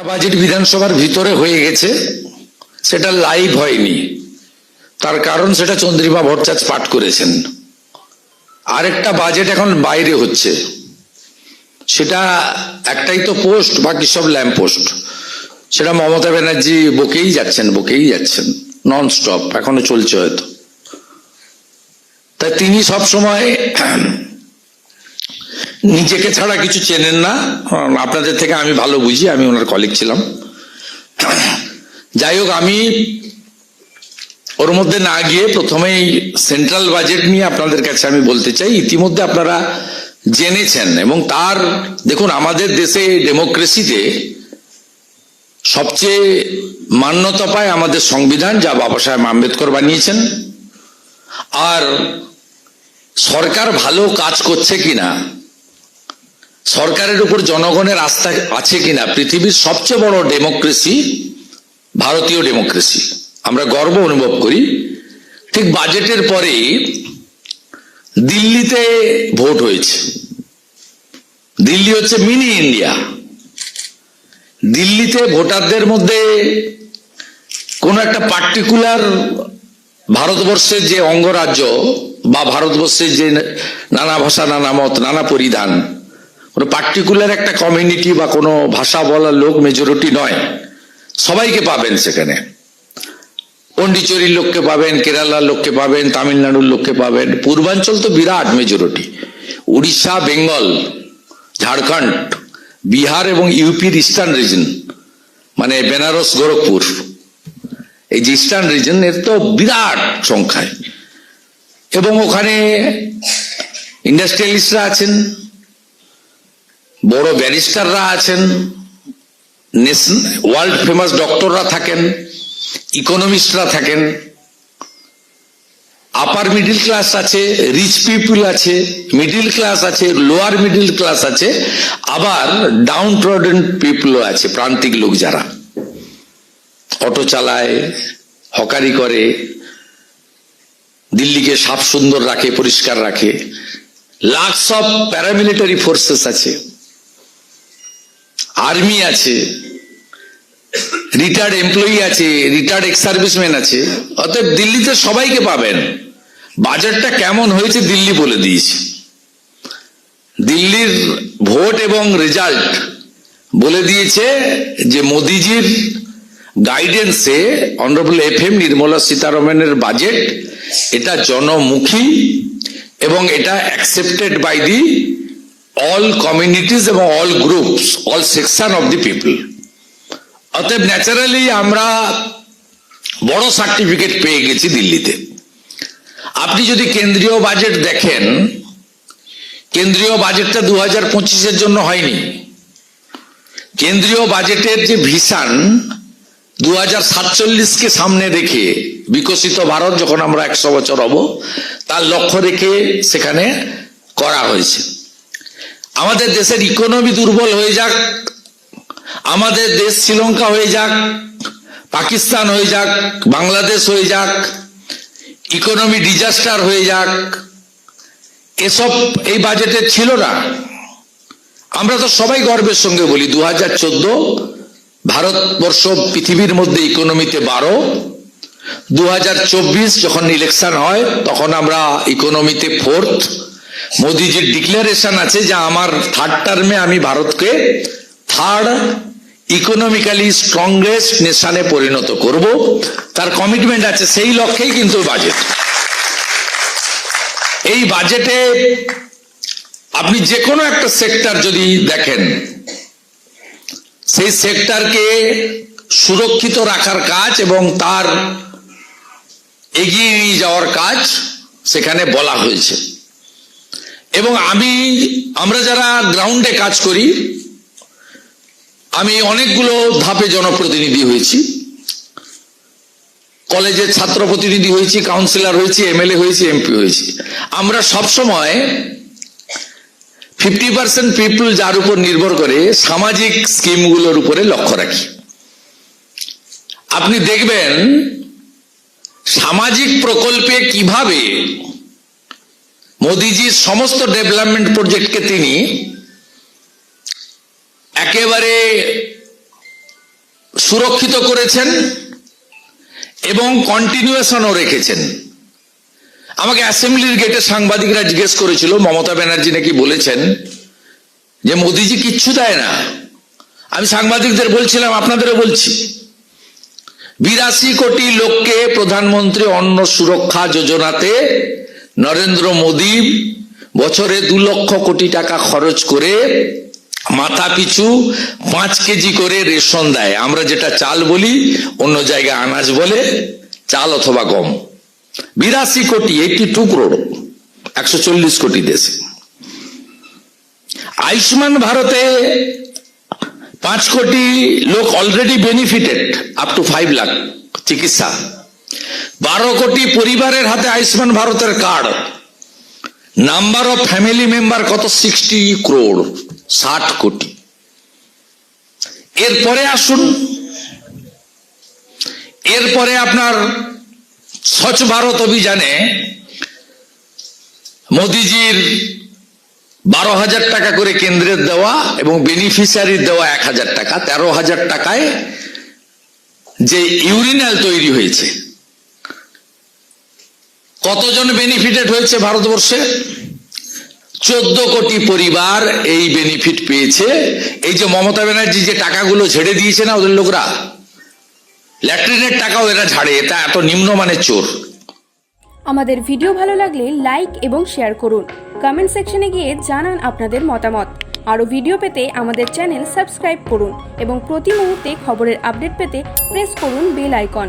একটা বাজেট বিধানসভার ভিতরে হয়ে গেছে, সেটা লাইভ হয়নি। তার কারণ সেটা চন্দ্রিমা ভট্টাচার্য পাঠ করেছেন। আরেকটা বাজেট এখন বাইরে হচ্ছে। সেটা একটাই তো পোস্ট বাকি সব ল্যাম্প পোস্ট সেটা মমতা ব্যানার্জি বকেই যাচ্ছেন বকেই যাচ্ছেন নন স্টপ এখনও চলছে হয়তো। তাই তিনি সব সময় নিজেকে ছাড়া কিছু চেনেন না। আপনাদের থেকে আমি ভালো বুঝি, আমি ওনার কলিগ ছিলাম। যাই হোক, আমি ওর মধ্যে না গিয়ে প্রথমেই সেন্ট্রাল বাজেট নিয়ে আপনাদের কাছে আমি বলতে চাই, ইতিমধ্যে আপনারা জেনেছেন এবং তার, দেখুন, আমাদের দেশে ডেমোক্রেসিতে সবচেয়ে মান্যতা পায় আমাদের সংবিধান, যা বাবা সাহেব আম্বেদকর বানিয়েছেন। আর সরকার ভালো কাজ করছে কিনা সরকারের উপর জনগণের আস্থা আছে কিনা? পৃথিবীর সবচেয়ে বড় ডেমোক্রেসি ভারতীয় ডেমোক্রেসি। আমরা গর্ব অনুভব করি। ঠিক বাজেটের পরে দিল্লিতে ভোট হয়েছে। দিল্লি হচ্ছে মিনি ইন্ডিয়া। দিল্লিতে ভোটারদের মধ্যে কোন একটা পার্টিকুলার ভারতবর্ষের যে অঙ্গরাজ্য বা ভারতবর্ষের যে নানা ভাষা, নানা মত, নানা পরিধান কোনো পার্টিকুলার একটা কমিউনিটি বা কোনো ভাষা বলার লোক মেজরিটি নয়। সবাইকে পাবেন সেখানে। পন্ডিচেরির লোককে পাবেন, কেরালার লোককে পাবেন, তামিলনাড়ুর লোককে পাবেন। পূর্বাঞ্চল তো বিরাট মেজরিটি উড়িষ্যা, বেঙ্গল, ঝাড়খণ্ড, বিহার এবং ইউপির ইস্টার্ন রিজন মানে বেনারস, গোরখপুর। এই যে ইস্টার্ন রিজন এর তো বিরাট সংখ্যায়। এবং ওখানে ইন্ডাস্ট্রিয়ালিস্টরা আছেন। বড় ব্যারিস্টাররা আছেন ওয়ার্ল্ড ফেমাস ডক্টররা থাকেন ইকোনমিস্টরা থাকেন আপার মিডিল ক্লাস আছে রিচ পিপুল আছে মিডিল ক্লাস আছে লোয়ার মিডিল ক্লাস আছে, আবার ডাউন ট্রডেন পিপুলও আছে, প্রান্তিক লোক যারা। অটো চালায়, হকারি করে, দিল্লিকে সাফ সুন্দর রাখে, পরিষ্কার রাখে। লাখস অফ প্যারামিলিটারি ফোর্সেস আছে। আর্মি আছে রিটায়ার্ড এমপ্লয়ি আছে রিটায়ার্ড এক্স সার্ভিসম্যান আছে, অতএব দিল্লিতে সবাইকে পাবেন। বাজারটা কেমন হয়েছে দিল্লি বলে দিয়েছে। দিল্লির ভোট এবং রেজাল্ট বলে দিয়েছে যে মোদিজির গাইডেন্সে অনারেবল এফ এম নির্মলা সীতারমনের বাজেট এটা জনমুখী এবং এটা accepted by the all communities এবং all groups all section of the people অতএব ন্যাচারালি আমরা বড় সার্টিফিকেট পেয়ে গেছি দিল্লিতে। আপনি যদি কেন্দ্রীয় বাজেট দেখেন, কেন্দ্রীয় বাজেটটা দু হাজার পঁচিশের জন্য হয়নি। কেন্দ্রীয় বাজেটের যে ভিশন দু হাজার সাতচল্লিশকে সামনে রেখে বিকশিত ভারত যখন আমরা একশো বছর হব, তার লক্ষ্য রেখে সেখানে করা হয়েছে। আমাদের দেশের ইকোনমি দুর্বল হয়ে যাক, আমাদের দেশ শ্রীলঙ্কা হয়ে যাক, পাকিস্তান হয়ে যাক, বাংলাদেশ হয়ে যাক ইকোনমি ডিজাস্টার হয়ে যাক, এসব এই বাজেটে ছিল না। আমরা তো সবাই গর্বের সঙ্গে বলি দু হাজার চোদ্দ ভারতবর্ষ পৃথিবীর মধ্যে ইকোনমিতে বারো দু যখন ইলেকশন হয়, তখন আমরা ইকোনমিতে ফোর্থ মোদিজির ডিক্লারেশন আছে যে আমার থার্ড টার্মে আমি ভারতকে থার্ড ইকোনমিক্যালি স্ট্রংগেস্ট নেশনে পরিণত করব। তার কমিটমেন্ট আছে সেই লক্ষ্যেই কিন্তু বাজেট এই বাজেটে আপনি যে কোনো একটা সেক্টর যদি দেখেন, সেই সেক্টরকে সুরক্ষিত রাখার কাজ এবং তার এগিয়ে নিয়ে যাওয়ার কাজ সেখানে বলা হয়েছে। এবং আমি, আমরা যারা গ্রাউন্ডে কাজ করি, আমি অনেকগুলো ধাপে জনপ্রতিনিধি হয়েছি। কলেজের ছাত্র প্রতিনিধি হয়েছি কাউন্সিলর হয়েছি এমএলএ হয়েছি এমপি হয়েছি। আমরা সব সময় ফিফটি পার্সেন্ট পিপুল যার উপর নির্ভর করে সামাজিক স্কিমগুলোর উপরে লক্ষ্য রাখি। আপনি দেখবেন, সামাজিক প্রকল্পে কীভাবে মোদিজির সমস্ত ডেভেলপমেন্ট প্রজেক্টকে তিনি একেবারে সুরক্ষিত করেছেন এবং কন্টিনিউয়েশনও রেখেছেন। আমাকে অ্যাসেম্বলির গেটে সাংবাদিকরা জিজ্ঞেস করেছিল, মমতা ব্যানার্জি নাকি বলেছেন যে মোদিজি কিচ্ছু দেয় না। আমি সাংবাদিকদের বলছিলাম, আপনাদেরও বলছি। বিরাশি কোটি লোককে প্রধানমন্ত্রী অন্ন সুরক্ষা যোজনাতে নরেন্দ্র মোদী বছরে দু লক্ষ কোটি টাকা খরচ করে মাথা পিছু পাঁচ কেজি করে রেশন দেয়। আমরা যেটা চাল বলি, অন্য জায়গায় আনাজ বলে, চাল অথবা গম। বিরাশি কোটি এইটি টু করোড় একশো চল্লিশ কোটি দেশে। আয়ুষ্মান ভারতে পাঁচ কোটি লোক already benefited up to five lakh চিকিৎসা। বারো কোটি পরিবারের হাতে আয়ুষ্মান ভারতের card. Number of family member কত? সিক্সটি ক্রোড়, ষাট কোটি। এরপরে আসুন। এরপরে আপনার স্বচ্ছ ভারত অভিযানে মোদিজির বারো হাজার টাকা করে কেন্দ্রের দেওয়া এবং বেনিফিশিয়ারির দেওয়া এক হাজার টাকা, তেরো হাজার টাকায় যে ইউরিনাল তৈরি হয়েছে। কতজন বেনিফিটেড হয়েছে ভারতবর্ষে? চোদ্দ কোটি পরিবার এই বেনিফিট পেয়েছে। এই যে মমতা ব্যানার্জি যে টাকাগুলো ঝেড়ে দিয়েছে না ওদের লোকরা? ল্যাট্রিনের টাকাও এরা ঝাড়ে, এটা এত নিম্নমানের চোর। আমাদের ভিডিও ভালো লাগলে লাইক এবং শেয়ার করুন। কমেন্ট সেকশনে গিয়ে জানান আপনাদের মতামত। আরও ভিডিও পেতে আমাদের চ্যানেল সাবস্ক্রাইব করুন এবং প্রতি মুহূর্তে খবরের আপডেট পেতে প্রেস করুন বেল আইকন